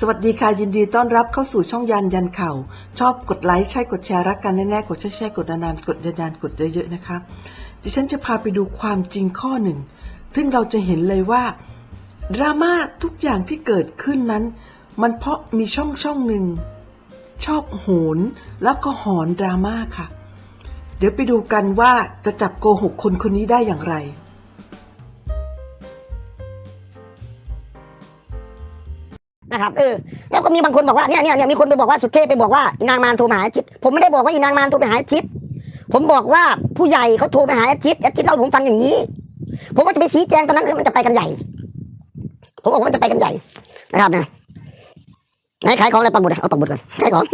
สวัสดีค่ะ ยินดีต้อนรับเข้าสู่ช่องยันยันเข่าชอบกดไลค์ใช่กดแชร์รักกันแน่ๆกดแช่แช่กดนานๆกดนานๆกดเยอะๆนะคะ ดิฉันจะพาไปดูความจริงข้อหนึ่ง ซึ่งเราจะเห็นเลยว่าดราม่าทุกอย่างที่เกิดขึ้นนั้น มันเพราะมีช่องช่องหนึ่ง ชอบโหนแล้วก็หอนดราม่าค่ะ เดี๋ยวไปดูกันว่าจะจับโกหกคนคนนี้ได้อย่างไร นะครับเออแล้วก็มีบางคนบอกว่าเนี่ยเนี่ยเนี่ยมีคนไปบอกว่าสุเทพไปบอกว่าอีนางมารโทรมาหาแอดชิดผมไม่ได้บอกว่าอีนางมารโทรไปหาแอดชิดผมบอกว่าผู้ใหญ่เขาโทรไปหาแอดชิดแอดชิดเล่าผมฟังอย่างนี้ ผมว่าจะไปชี้แจงตอนนั้นมันจะไปกันใหญ่ ผมบอกว่ามันจะไปกันใหญ่นะครับนะไหนขายของอะไรปักหมุดเอาปักหมุดก่อนขายของ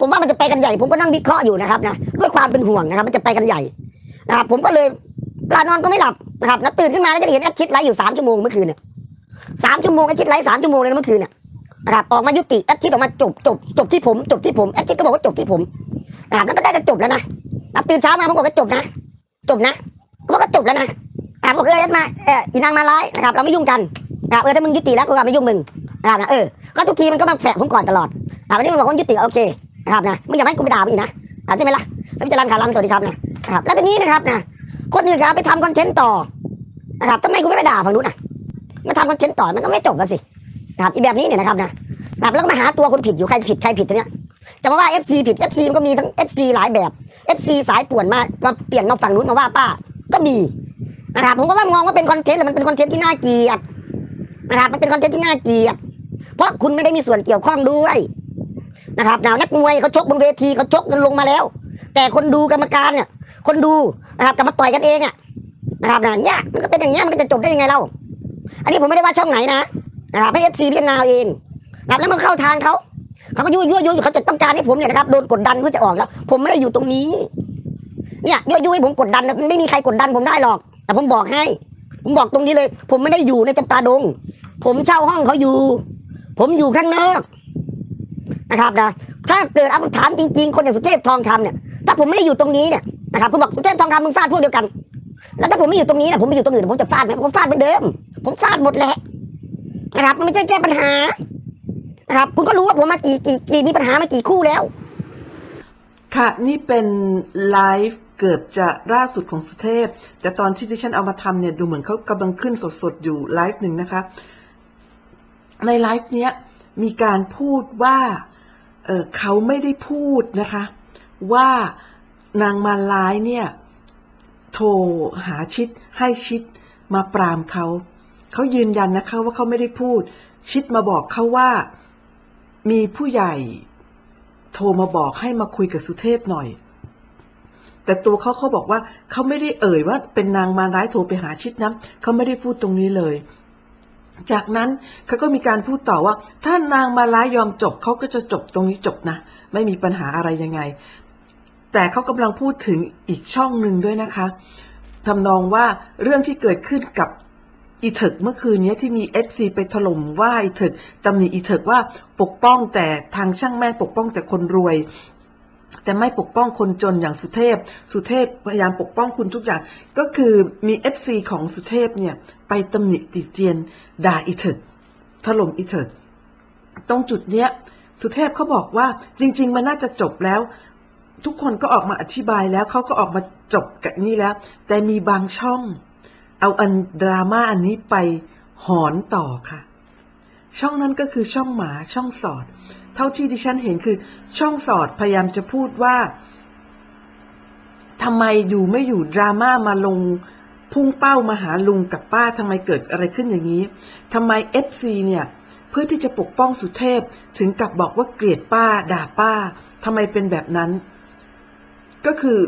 ผมว่ามันจะไปกันใหญ่ ผมก็นั่งวิเคราะห์อยู่นะครับนะด้วยความเป็นห่วงนะครับ มันจะไปกันใหญ่นะครับผมก็เลยลานอนก็ไม่หลับนะครับแล้วตื่นขึ้นมาแล้วจะเห็นแอดชิดไลฟ์อยู่สามชั่วโมงเมื่อคืนเนี่ย สามชั่วโมงแอดชิดไลฟ์สามชั่วโมงเลยนะเมื่อคืนเนี่ยนะครับออกมายุติแอดชิดออกมาจบจบจบที่ผมจบที่ผมแอดชิดก็บอกว่าจบที่ผมนะครับแล้วก็ได้จะจบแล้วนะรับตื่นเช้ามาผมบอกว่าจบนะ จบนะผมบอกว่าจบแล้วนะอ่าบอกเออมาเอออีนางมาไลฟ์นะครับ เราไม่ยุ่งกันนะครับเออถ้ามึงยุติแล้วกูก็ไม่ยุ่งมึงนะครับนะเออก็ทุกทีมันก็มาแฝงผมก่อนตลอดอ่าวันนี้มันบอกว่ายุติโอเคนะครับนะมึงอย่าให้กูไปด่ามึงอีกนะอ่าใช่ไหมล่ะแล้วจารณาขาลังสวัสดีครับนะนะครับแล้วทีนี้นะครับนะคนอื่นครับไปทำคอนเทนต์ต่อนะครับทำไมกูไม่ไปด่าฝั่งนู้นอะ มาทำคอนเทนต์ต่อมันก็ไม่จบกันสินะครับอีแบบนี้เนี่ยนะครับนะนะครับแล้วก็มาหาตัวคนผิดอยู่ใครผิดใครผิดตัวเนี้ยจะมาว่า FC ผิด FC มันก็มีทั้ง FC หลายแบบ FC สายป่วนมามาเปลี่ยนมาฝั่งนู้นมาว่าป้า ก็มีนะครับผมก็ว่ามองว่าเป็นคอนเทนต์แหละมันเป็นคอนเทนต์ที่น่าเกลียดนะครับมันเป็นคอนเทนต์ที่น่าเกลียดเพราะคุณไม่ได้มีส่วนเกี่ยวข้องด้วยนะครับนะนักมวยเขาชกบนเวทีเขาชกกันลงมาแล้ว แต่คนดูกรรมการเนี่ย คนดูนะครับจะมาต่อยกันเองอะนะครับนะเนี่ยมันก็เป็นอย่างเงี้ยมันก็จะจบได้ยังไงเล่า อันนี้ผมไม่ได้ว่าช่องไหนนะนะครับให้เอฟซีพิจารณาเอาเองนะครับแล้วมันเข้าทางเขาเขาก็ยั่วยั่วยั่วเขาจะต้องการให้ผมเนี่ยนะครับโดนกดดันเพื่อจะออกแล้ว ผมไม่ได้อยู่ตรงนี้เนี่ยยั่วยั่วให้ผมกดดันนะไม่มีใครกดดันผมได้หรอก แต่ผมบอกให้ ผมบอกตรงนี้เลย ผมไม่ได้อยู่ในจำปาดง ผมเช่าห้องเขาอยู่ ผมอยู่ข้างนอกนะครับนะถ้าเกิดเอาถามจริง ๆ คนอย่างสุเทพทองคำเนี่ยถ้าผมไม่ได้อยู่ตรงนี้เนี่ยนะครับผมบอกสุเทพทองคำมึงฟาดพวกเดียวกัน แล้วถ้าผมไม่อยู่ตรงนี้นี่ยผมไปอยู่ตรงอื่นผมจะฟาดไหมผมฟาดเหมือนเดิม ผมฟาดหมดแหละนะครับมันไม่ใช่แก้ปัญหานะครับคุณก็รู้ว่าผมมากี่กี่กี่มีปัญหามากี่คู่แล้ว ค่ะนี่เป็นไลฟ์เกือบจะล่าสุดของสุเทพ แต่ตอนที่ดิฉันเอามาทำเนี่ยดูเหมือนเขากำลังขึ้นสดๆอยู่ไลฟ์หนึ่งนะคะ ในไลฟ์เนี้ยมีการพูดว่าเเขาไม่ได้พูดนะคะ ว่านางมาลายเนี่ย โทรหาชิดให้ชิดมาปรามเขา เขายืนยันนะคะว่าเขาไม่ได้พูด ชิดมาบอกเขาว่ามีผู้ใหญ่ โทรมาบอกให้มาคุยกับสุเทพหน่อย แต่ตัวเขาเขาบอกว่าเขาไม่ได้เอ่ยว่าเป็นนางมาร้ายโทรไปหาชิดนะเขาไม่ได้พูดตรงนี้เลย จากนั้นเขาก็มีการพูดต่อว่า ถ้านางมาร้ายยอมจบเขาก็จะจบตรงนี้จบนะ ไม่มีปัญหาอะไรยังไง แต่เขากำลังพูดถึงอีกช่องหนึ่งด้วยนะคะทำนองว่าเรื่องที่เกิดขึ้นกับ อีเถิกเมื่อคืนนี้ที่มีเอฟซีไปถล่มว่าอีเถิกตำหนิอีเถิกว่าปกป้องแต่ทางช่างแม่ปกป้องแต่คนรวย แต่ไม่ปกป้องคนจนอย่างสุเทพ สุเทพพยายามปกป้องคุณทุกอย่าง ก็คือมีเอฟซีของสุเทพเนี่ย ไปตำหนิติเตียน ด่าอีเถิกถล่มอีเถิกตรงจุดเนี้ย สุเทพเขาบอกว่าจริง ๆ มันน่าจะจบแล้ว ทุกคนก็ออกมาอธิบายแล้วเขาก็ออกมาจบกับนี่แล้ว แต่มีบางช่อง เอาอันดราม่าอันนี้ไปหอนต่อค่ะ ช่องนั้นก็คือช่องหมาช่องสอด เท่าที่ดิฉันเห็นคือ ช่องสอดพยายามจะพูดว่าทำไมอยู่ไม่อยู่ดราม่ามาลงพุ่งเป้ามาหาลุงกับป้าทำไมเกิดอะไรขึ้นอย่างนี้ทำไมเอฟซีเนี่ย เพื่อที่จะปกป้องสุเทพถึงกับบอกว่าเกลียดป้า ด่าป้าทำไมเป็นแบบนั้น ก็คือ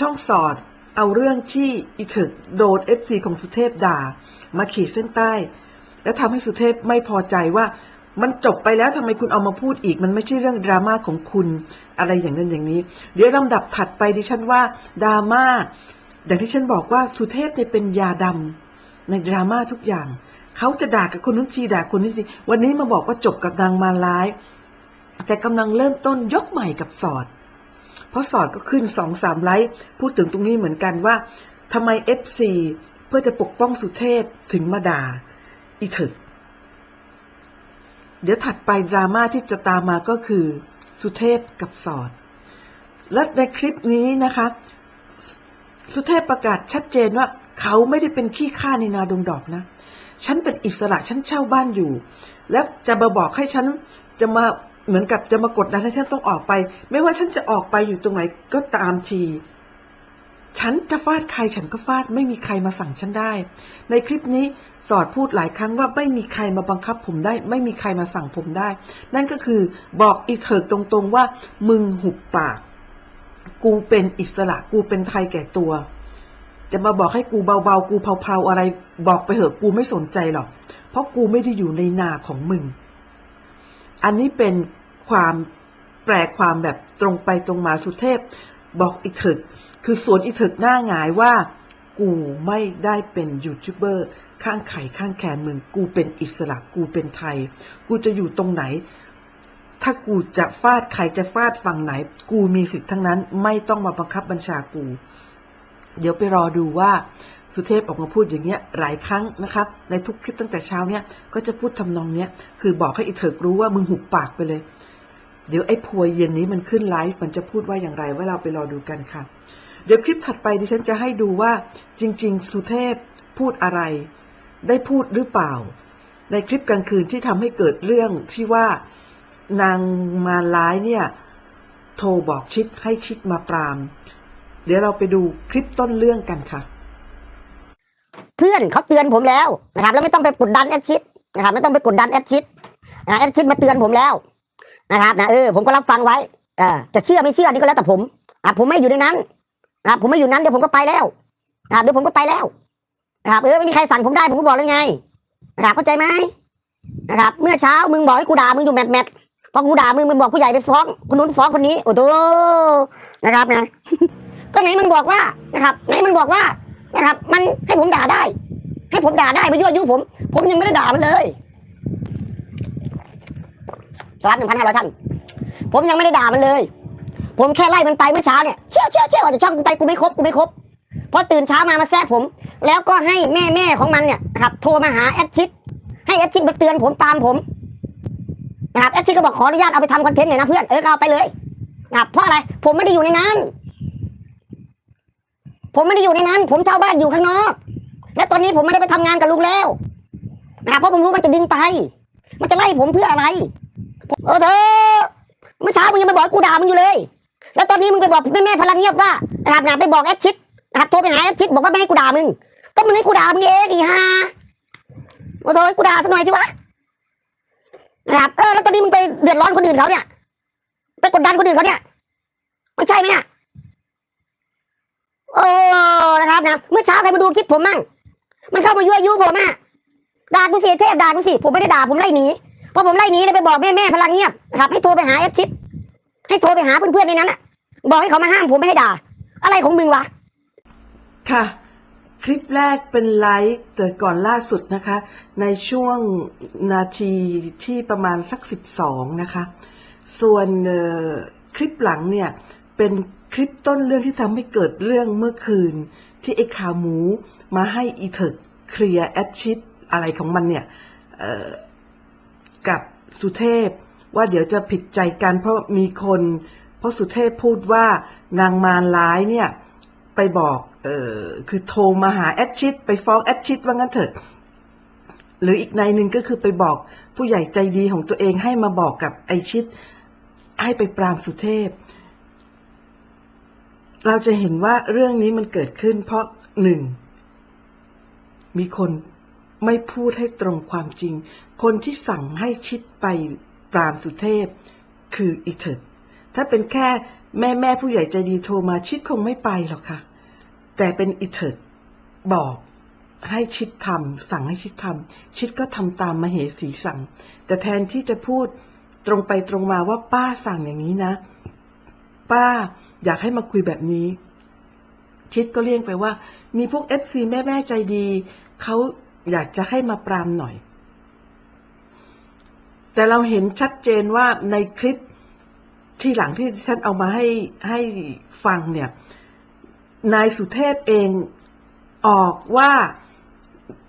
ช่องสอด เอาเรื่องที่อีเถิกโดนเอฟซีของสุเทพด่า มาขีดเส้นใต้ และทำให้สุเทพไม่พอใจว่ามันจบไปแล้วทำไมคุณเอามาพูดอีก มันไม่ใช่เรื่องดราม่าของคุณอะไรอย่างนั้นอย่างนี้ เดี๋ยวลำดับถัดไปดิฉันว่าดราม่าอย่างที่ฉันบอกว่าสุเทพเนี่ยเป็นยาดำในดราม่าทุกอย่าง เขาจะด่ากับคนนู้นทีด่าคนนี้ทีวันนี้มาบอกว่าจบกับนางมารร้าย แต่กำลังเริ่มต้นยกใหม่กับสอด เพราะสอดก็ขึ้นสองสามไลค์พูดถึงตรงนี้เหมือนกันว่าทำไมเอฟซีเพื่อจะปกป้องสุเทพถึงมาด่าอีถึก เดี๋ยวถัดไปดราม่าที่จะตามมาก็คือ สุเทพกับสอด และในคลิปนี้นะคะ สุเทพประกาศชัดเจนว่า เขาไม่ได้เป็นขี้ข้าในนาดงดอกนะ ฉันเป็นอิสระฉันเช่าบ้านอยู่ แล้วจะมาบอกให้ฉันจะมา เหมือนกับจะมากดดันให้ฉันต้องออกไป ไม่ว่าฉันจะออกไปอยู่ตรงไหนก็ตามที ฉันจะฟาดใครฉันก็ฟาด ไม่มีใครมาสั่งฉันได้ ในคลิปนี้สอดพูดหลายครั้งว่าไม่มีใครมาบังคับผมได้ ไม่มีใครมาสั่งผมได้ นั่นก็คือบอกอีเถิกตรงๆว่า มึงหุบปาก กูเป็นอิสระกูเป็นไทยแก่ตัว จะมาบอกให้กูเบาๆ กูเผาๆอะไร บอกไปเถอะกูไม่สนใจหรอกเพราะกูไม่ได้อยู่ในนาของมึง อันนี้เป็นความแปลความแบบตรงไปตรงมาสุเทพ บอกอีเถิกคือสวนอีเถิกหน้าหงายว่า กูไม่ได้เป็นยูทูบเบอร์ข้างไข่ข้างแขนมึงกูเป็นอิสระกูเป็นไทย กูจะอยู่ตรงไหน ถ้ากูจะฟาดใครจะฟาดฝั่งไหน กูมีสิทธิ์ทั้งนั้น ไม่ต้องมาบังคับบัญชากู เดี๋ยวไปรอดูว่า สุเทพออกมาพูดอย่างเงี้ยหลายครั้งนะครับในทุกคลิปตั้งแต่เช้าเนี้ยก็จะพูดทำนองเนี้ยคือบอกให้อีเถิกรู้ว่ามึงหุบปากไปเลย เดี๋ยวไอ้พวยเย็นนี้มันขึ้นไลฟ์มันจะพูดว่าอย่างไรว่าเราไปรอดูกันค่ะ เดี๋ยวคลิปถัดไปดิฉันจะให้ดูว่าจริง ๆ สุเทพพูดอะไร ได้พูดหรือเปล่า ในคลิปกลางคืนที่ทำให้เกิดเรื่องที่ว่านางมาร้ายเนี่ยโทรบอกชิดให้ชิดมาปราม เดี๋ยวเราไปดูคลิปต้นเรื่องกันค่ะ เพื่อนเขาเตือนผมแล้วนะครับ แล้วไม่ต้องไปกดดันแอดชิดนะครับ ไม่ต้องไปกดดันแอดชิดนะแอดชิดมาเตือนผมแล้วนะครับนะเออผมก็รับฟังไว้เออจะเชื่อไม่เชื่อนี่ก็แล้วแต่ผมอะผมไม่อยู่ในนั้นนะครับผมไม่อยู่นั้นเดี๋ยวผมก็ไปแล้วนะเดี๋ยวผมก็ไปแล้วนะครับเออไม่มีใครสั่งผมได้ผมก็บอกแล้วไงนะครับเข้าใจไหมนะครับ เมื่อเช้ามึงบอกให้กูด่ามึงอยู่แมทแมทพอกูด่ามึงมึงบอกผู้ใหญ่ไปฟ้องคนนู้นฟ้องคนนี้โอ้โหนะครับนะก็ไหนมึงบอกว่านะครับไหนมึงบอกว่า นะครับ มันให้ผมด่าได้ ให้ผมด่าได้มายั่วยุผม ผมยังไม่ได้ด่ามันเลยสวัสดีหนึ่งพันห้าร้อยท่านผมยังไม่ได้ด่ามันเลย ผมแค่ไล่มันไปเมื่อเช้าเนี่ยเชี่ยวเชี่ยวเชี่ยวออกจากช่องกูไปกูไม่ครบกูไม่ครบพอตื่นเช้ามามาแทรกผม แล้วก็ให้แม่แม่ของมันเนี่ยครับโทรมาหาแอดชิดให้แอดชิดมาเตือนผมตามผมนะครับแอดชิดก็บอกขออนุญาตเอาไปทำคอนเทนต์หน่อยนะเพื่อนเออเอาไปเลยนะครับเพราะอะไรผมไม่ได้อยู่ในนั้น ผมไม่ได้อยู่ในนั้น ผมเช่าบ้านอยู่ข้างนอก และตอนนี้ผมไม่ได้ไปทำงานกับลุงแล้วนะครับเพราะผมรู้มันจะดึงไป มันจะไล่ผมเพื่ออะไรเออเธอเมื่อเช้ามึงยังไปบอกกูด่ามึงอยู่เลย แล้วตอนนี้มึงไปบอกแม่แม่พลังเงียบว่านะครับนะไปบอกแอดชิดนะครับโทรไปหาแอดชิดบอกว่าไม่ให้กูด่ามึงก็มึงให้กูด่ามึงเองอีห่าโอ้โหกูด่าสักหน่อยสิวะนะครับเออแล้วตอนนี้มึงไปเดือดร้อนคนอื่นเขาเนี่ยไปกดดันคนอื่นเขาเนี่ยมันใช่ไหมเนี่ย โอ้นะครับนะเมื่อเช้าใครมาดูคลิปผมมั่งมันเข้ามายั่วยุผมอะด่ากูสิเทพด่ากูสิผมไม่ได้ด่าผมไล่หนีเพราะผมไล่หนีเลยไปบอกแม่แม่พลังเงียบนะครับให้โทรไปหาเอฟชิดให้โทรไปหาเพื่อนๆในนั้นอะ บอกให้เขามาห้ามผมไม่ให้ด่า อะไรของมึงวะค่ะ คลิปแรกเป็นไลฟ์เกิดก่อนล่าสุดนะคะ ในช่วงนาทีที่ประมาณสักสิบสองนะคะ ส่วนคลิปหลังเนี่ยเป็น คลิปต้นเรื่องที่ทำให้เกิดเรื่องเมื่อคืน ที่ไอ้ข่าวหมูมาให้อีเถิกเคลียร์แอดชิดอะไรของมันเนี่ยกับสุเทพว่าเดี๋ยวจะผิดใจกันเพราะมีคน เพราะสุเทพพูดว่านางมารร้ายเนี่ย ไปบอกเออคือโทรมาหาแอดชิดไปฟ้องแอดชิดว่างั้นเถอะ หรืออีกในหนึ่งก็คือไปบอกผู้ใหญ่ใจดีของตัวเองให้มาบอกกับไอชิดให้ไปปรามสุเทพ เราจะเห็นว่าเรื่องนี้มันเกิดขึ้น เพราะหนึ่งมีคนไม่พูดให้ตรงความจริง คนที่สั่งให้ชิดไปปรามสุเทพ คืออีเถิดถ้าเป็นแค่แม่แม่ผู้ใหญ่ใจดีโทรมาชิดคงไม่ไปหรอกค่ะ แต่เป็นอีเถิดบอกให้ชิดทำสั่งให้ชิดทำชิดก็ทำตามมาเหสีสั่ง แต่แทนที่จะพูดตรงไปตรงมาว่าป้าสั่งอย่างนี้นะ ป้า อยากให้มาคุยแบบนี้ ชิดก็เลี่ยงไปว่า มีพวกเอฟซีแม่แม่ใจดี เขาอยากจะให้มาปรามหน่อย แต่เราเห็นชัดเจนว่าในคลิปที่หลังที่ฉันเอามาให้ให้ฟังเนี่ย นายสุเทพเองออกว่า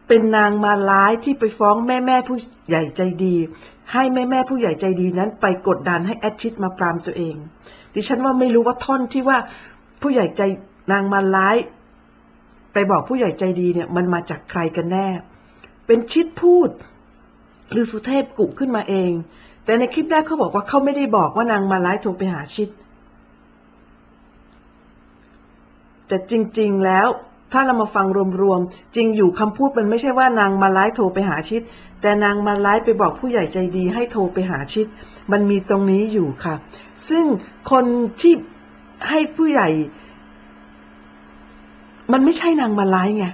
เป็นนางมาร้ายที่ไปฟ้องแม่แม่ผู้ใหญ่ใจดี ให้แม่แม่ผู้ใหญ่ใจดีนั้น ไปกดดันให้แอดชิดมาปรามตัวเอง ดิฉันว่าไม่รู้ว่าท่อนที่ว่าผู้ใหญ่ใจนางมาร้าย ไปบอกผู้ใหญ่ใจดีเนี่ย มันมาจากใครกันแน่ เป็นชิดพูด หรือสุเทพกุขึ้นมาเอง แต่ในคลิปแรกเขาบอกว่าเขาไม่ได้บอกว่านางมาร้ายโทรไปหาชิด แต่จริง ๆแล้ว ถ้าเรามาฟังรวมๆ จริงอยู่คำพูดมันไม่ใช่ว่านางมาร้ายโทรไปหาชิด แต่นางมาร้ายไปบอกผู้ใหญ่ใจดีให้โทรไปหาชิด มันมีตรงนี้อยู่ค่ะ ซึ่งคนที่ให้ผู้ใหญ่ มันไม่ใช่นางมาร้ายไง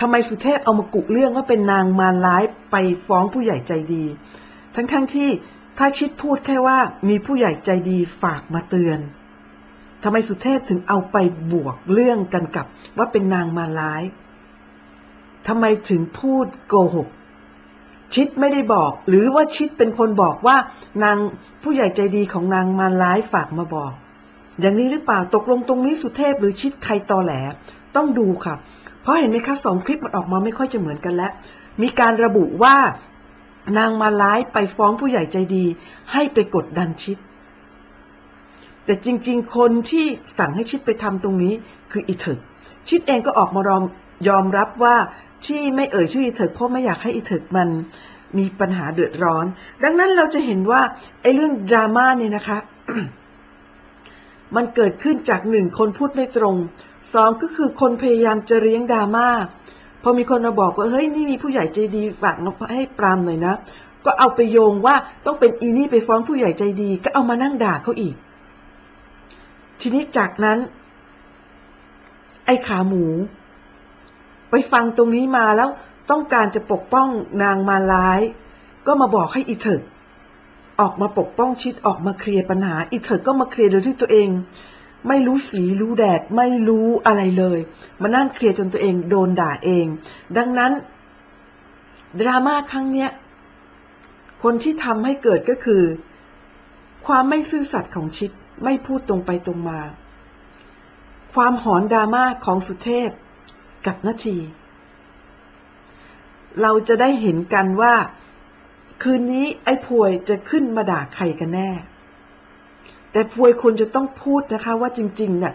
ทำไมสุเทพเอามากุเรื่องว่าเป็นนางมาร้ายไปฟ้องผู้ใหญ่ใจดี ทั้งๆทที่ถ้าชิดพูดแค่ว่ามีผู้ใหญ่ใจดีฝากมาเตือน ทำไมสุเทพถึงเอาไปบวกเรื่องกันกับว่าเป็นนางมาร้ายทำไมถึงพูดโกหก ชิดไม่ได้บอก หรือว่าชิดเป็นคนบอกว่านางผู้ใหญ่ใจดีของนางมาร้ายฝากมาบอก อย่างนี้หรือเปล่าตกลงตรงนี้สุเทพหรือชิดใครตอแหล ต้องดูค่ะ เพราะเห็นไหมคะสองคลิปมันออกมาไม่ค่อยจะเหมือนกันแล้ว มีการระบุว่านางมาร้ายไปฟ้องผู้ใหญ่ใจดี ให้ไปกดดันชิด แต่จริง ๆ คนที่สั่งให้ชิดไปทำตรงนี้คืออีเถิกชิดเองก็ออกมารอมยอมรับว่าที่ไม่เอ่ยชื่ออีเถิกเพราะไม่อยากให้อีเถิกมันมีปัญหาเดือดร้อน ดังนั้นเราจะเห็นว่าไอ้เรื่องดราม่าเนี่ยนะคะ มันเกิดขึ้นจากหนึ่งคนพูดไม่ตรงสองก็คือคนพยายามจะเลี้ยงดราม่าพอมีคนมาบอกว่าเฮ้ยนี่มีผู้ใหญ่ใจดีฝากให้ปรามหน่อยนะ ก็เอาไปโยงว่าต้องเป็นอีนี่ไปฟ้องผู้ใหญ่ใจดี ก็เอามานั่งด่าเขาอีก ทีนี้จากนั้น ไอ้ขาหมู ไปฟังตรงนี้มาแล้วต้องการจะปกป้องนางมาร้าย ก็มาบอกให้อีเถิกออกมาปกป้องชิดออกมาเคลียร์ปัญหา อีเถิกก็มาเคลียร์โดยที่ตัวเอง ไม่รู้สีรู้แดดไม่รู้อะไรเลย มานั่งเคลียร์จนตัวเองโดนด่าเอง ดังนั้น ดราม่าครั้งเนี้ย คนที่ทำให้เกิดก็คือ ความไม่ซื่อสัตย์ของชิด ไม่พูดตรงไปตรงมา ความหอนดราม่าของสุเทพกับนาที เราจะได้เห็นกันว่า คืนนี้ไอ้พวยจะขึ้นมาด่าใครกันแน่ แต่พวยควรจะต้องพูดนะคะว่าจริงๆเนี่ย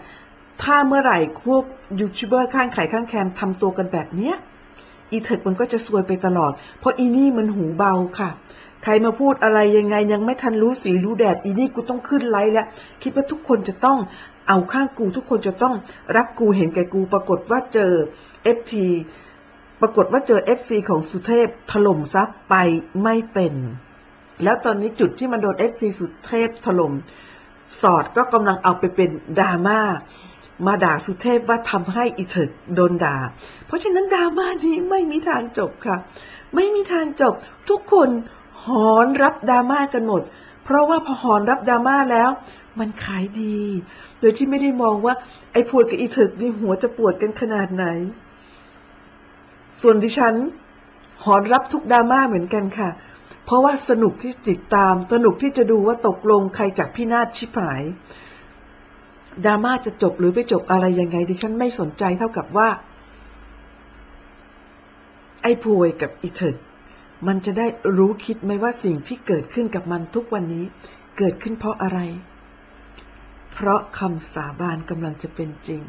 ถ้าเมื่อไหร่พวกยูทูบเบอร์ข้างไข่ข้างแคมทำตัวกันแบบเนี้ยอีเถิดมันก็จะซวยไปตลอด เพราะอีนี่มันหูเบาค่ะ ใครมาพูดอะไรยังไงยังไม่ทันรู้สีรู้แดดอีนี่กูต้องขึ้นไลฟ์แล้ว คิดว่าทุกคนจะต้องเอาข้างกูทุกคนจะต้องรักกูเห็นแก่กู ปรากฏว่าเจอ FT ปรากฏว่าเจอ FC ของสุเทพถล่มซับไปไม่เป็น แล้วตอนนี้จุดที่มันโดน FC สุเทพถล่มสอดก็กำลังเอาไปเป็นดราม่ามาด่าสุเทพว่าทำให้อีเถิกโดนด่า เพราะฉะนั้นดราม่านี้ไม่มีทางจบค่ะ ไม่มีทางจบทุกคน หอนรับดราม่ากันหมด เพราะว่าพอหอนรับดราม่าแล้ว มันขายดี โดยที่ไม่ได้มองว่าไอ้พวดกับอีเถิกนี่หัวจะปวดกันขนาดไหน ส่วนดิฉัน หอนรับทุกดราม่าเหมือนกันค่ะ เพราะว่าสนุกที่ติดตาม สนุกที่จะดูว่าตกลงใครจากพี่นาฏชิบหายดราม่าจะจบหรือไม่จบอะไรยังไง ดิฉันไม่สนใจเท่ากับว่า ไอ้พวยกับอีเถิด มันจะได้รู้คิดไหมว่าสิ่งที่เกิดขึ้นกับมันทุกวันนี้ เกิดขึ้นเพราะอะไร เพราะคำสาบานกำลังจะเป็นจริง